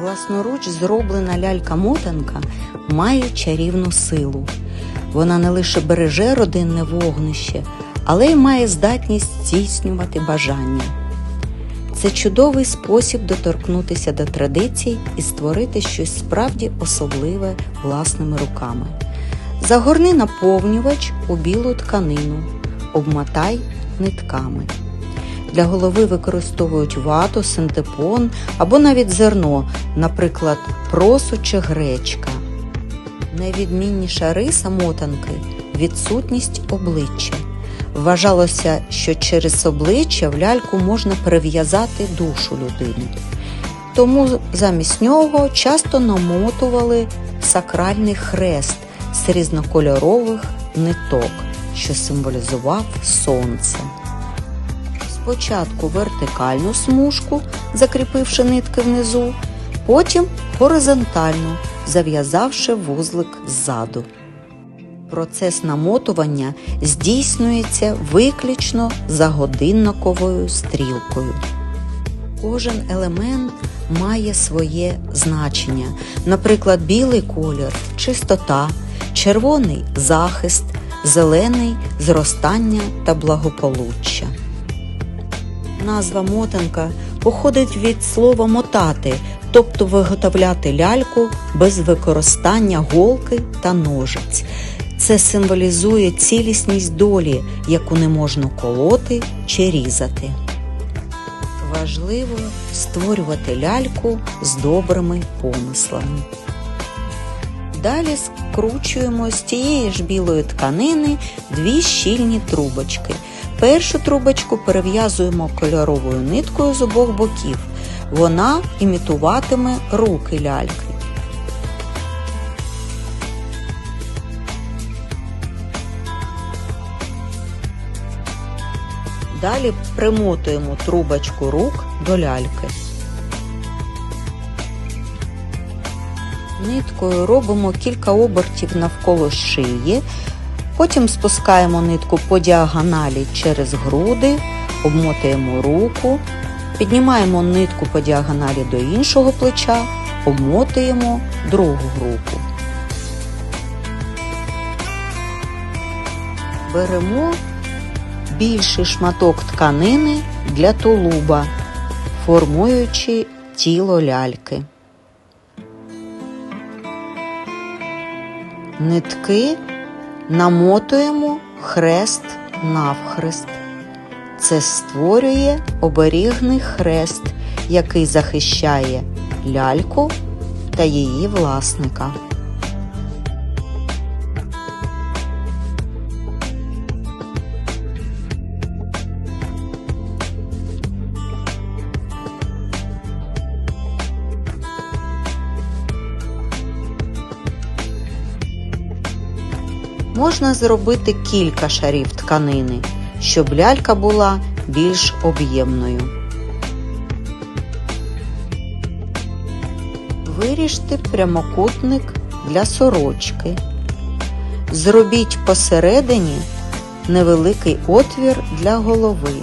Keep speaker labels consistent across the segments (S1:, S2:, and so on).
S1: Власноруч зроблена лялька-мотанка має чарівну силу. Вона не лише береже родинне вогнище, але й має здатність здійснювати бажання. Це чудовий спосіб доторкнутися до традицій і створити щось справді особливе власними руками. Загорни наповнювач у білу тканину, обмотай нитками. Для голови використовують вату, синтепон або навіть зерно, наприклад, просо чи гречка. Найвідмінніша риса мотанки відсутність обличчя. Вважалося, що через обличчя в ляльку можна перев'язати душу людини. Тому замість нього часто намотували сакральний хрест з різнокольорових ниток, що символізував сонце. Спочатку вертикальну смужку, закріпивши нитки внизу, потім горизонтальну, зав'язавши вузлик ззаду. Процес намотування здійснюється виключно за годинниковою стрілкою. Кожен елемент має своє значення, наприклад, білий колір чистота, червоний захист, зелений зростання та благополуччя. Назва мотанка походить від слова мотати, тобто виготовляти ляльку без використання голки та ножиць. Це символізує цілісність долі, яку не можна колоти чи різати. Важливо створювати ляльку з добрими помислами. Далі скручуємо з тієї ж білої тканини дві щільні трубочки. Першу трубочку перев'язуємо кольоровою ниткою з обох боків. Вона імітуватиме руки ляльки. Далі примотуємо трубочку рук до ляльки. Ниткою робимо кілька обертів навколо шиї, потім спускаємо нитку по діагоналі через груди, обмотуємо руку, піднімаємо нитку по діагоналі до іншого плеча, обмотуємо другу руку. Беремо більший шматок тканини для тулуба, формуючи тіло ляльки. Нитки намотуємо хрест навхрест. Це створює оберігний хрест, який захищає ляльку та її власника. Можна зробити кілька шарів тканини, щоб лялька була більш об'ємною. Виріжте прямокутник для сорочки. Зробіть посередині невеликий отвір для голови.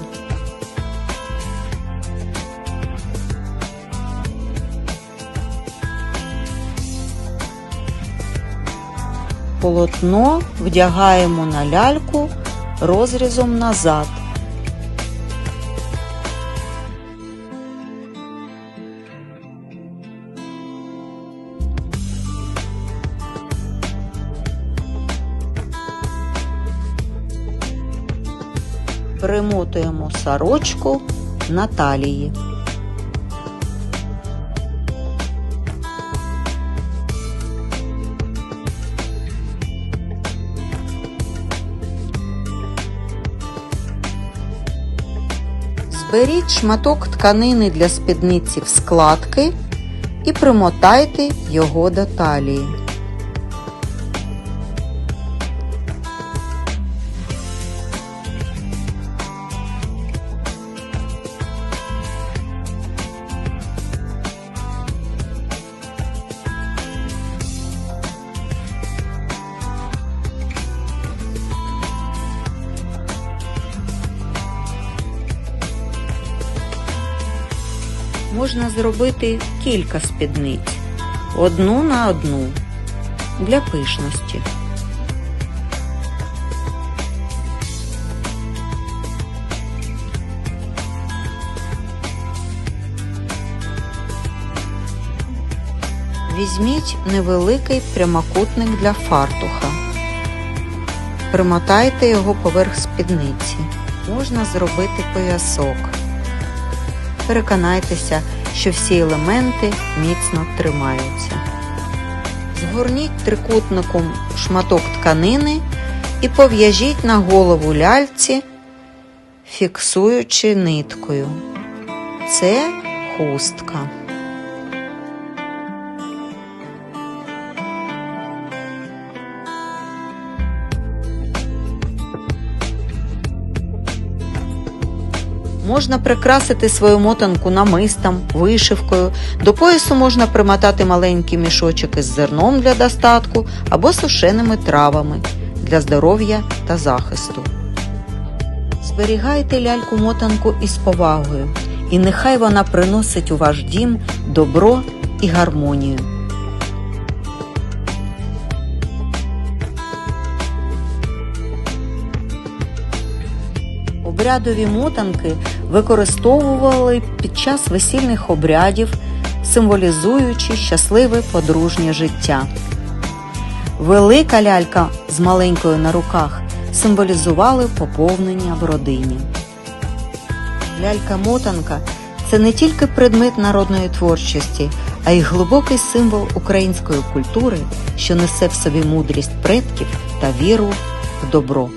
S1: Полотно вдягаємо на ляльку розрізом назад. Примотуємо сорочку на талії. Зберіть шматок тканини для спідниці в складки і примотайте його до талії. Можна зробити кілька спідниць, одну на одну для пишності. Візьміть невеликий прямокутник для фартуха. Примотайте його поверх спідниці. Можна зробити поясок. Переконайтеся, що всі елементи міцно тримаються. Згорніть трикутником шматок тканини і пов'яжіть на голову ляльці, фіксуючи ниткою. Це хустка. Можна прикрасити свою мотанку намистом, вишивкою. До поясу можна примотати маленький мішочок із зерном для достатку або сушеними травами для здоров'я та захисту. Зберігайте ляльку мотанку із повагою, і нехай вона приносить у ваш дім добро і гармонію. Обрядові мотанки використовували під час весільних обрядів, символізуючи щасливе подружнє життя. Велика лялька з маленькою на руках символізували поповнення в родині. Лялька-мотанка це не тільки предмет народної творчості, а й глибокий символ української культури, що несе в собі мудрість предків та віру в добро.